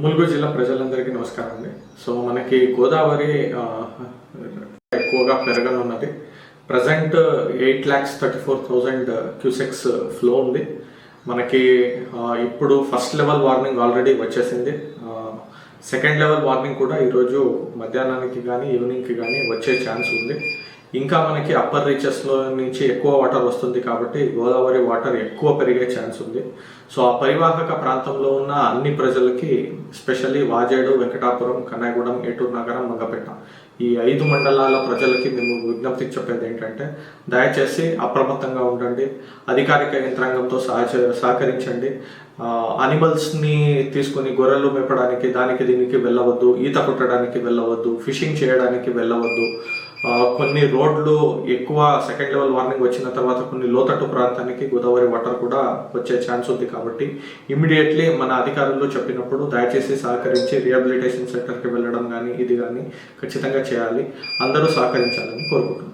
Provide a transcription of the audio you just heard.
ములుగు జిల్లా ప్రజలందరికీ నమస్కారం అండి. సో మనకి గోదావరి ఎక్కువగా పెరగనున్నది. Present eight lakhs thirty four thousand cusecs flow ఉంది. మనకి ఇప్పుడు ఫస్ట్ లెవెల్ వార్నింగ్ ఆల్రెడీ వచ్చేసింది. సెకండ్ లెవెల్ వార్నింగ్ కూడా ఈరోజు మధ్యాహ్నానికి కానీ ఈవినింగ్కి కానీ వచ్చే ఛాన్స్ ఉంది. ఇంకా మనకి అప్పర్ రీచెస్లో నుంచి ఎక్కువ వాటర్ వస్తుంది కాబట్టి గోదావరి వాటర్ ఎక్కువ పెరిగే ఛాన్స్ ఉంది. సో ఆ పరివాహక ప్రాంతంలో ఉన్న అన్ని ప్రజలకి స్పెషల్లీ వాజేడు వెంకటాపురం కన్నాయగూడెం ఏటూరు నగరం మంగపేట ఈ ఐదు మండలాల ప్రజలకి మేము విజ్ఞప్తి చెప్పేది ఏంటంటే దయచేసి అప్రమత్తంగా ఉండండి. అధికారిక యంత్రాంగంతో సహచ సహకరించండి. అనిమల్స్ని తీసుకొని గొర్రెలు మేపడానికి దానికి దీనికి వెళ్ళవద్దు. ఈత కొట్టడానికి వెళ్ళవద్దు. ఫిషింగ్ చేయడానికి వెళ్ళవద్దు. కొన్ని రోడ్లు ఎక్కువ సెకండ్ లెవెల్ వార్నింగ్ వచ్చిన తర్వాత కొన్ని లోతట్టు ప్రాంతానికి గోదావరి వాటర్ కూడా వచ్చే ఛాన్స్ ఉంది కాబట్టి ఇమీడియట్లీ మన అధికారులు చెప్పినప్పుడు దయచేసి సహకరించి రిహాబిలిటేషన్ సెంటర్కి వెళ్ళడం కానీ ఇది కానీ ఖచ్చితంగా చేయాలి. అందరూ సహకరించాలని కోరుకుంటున్నాం.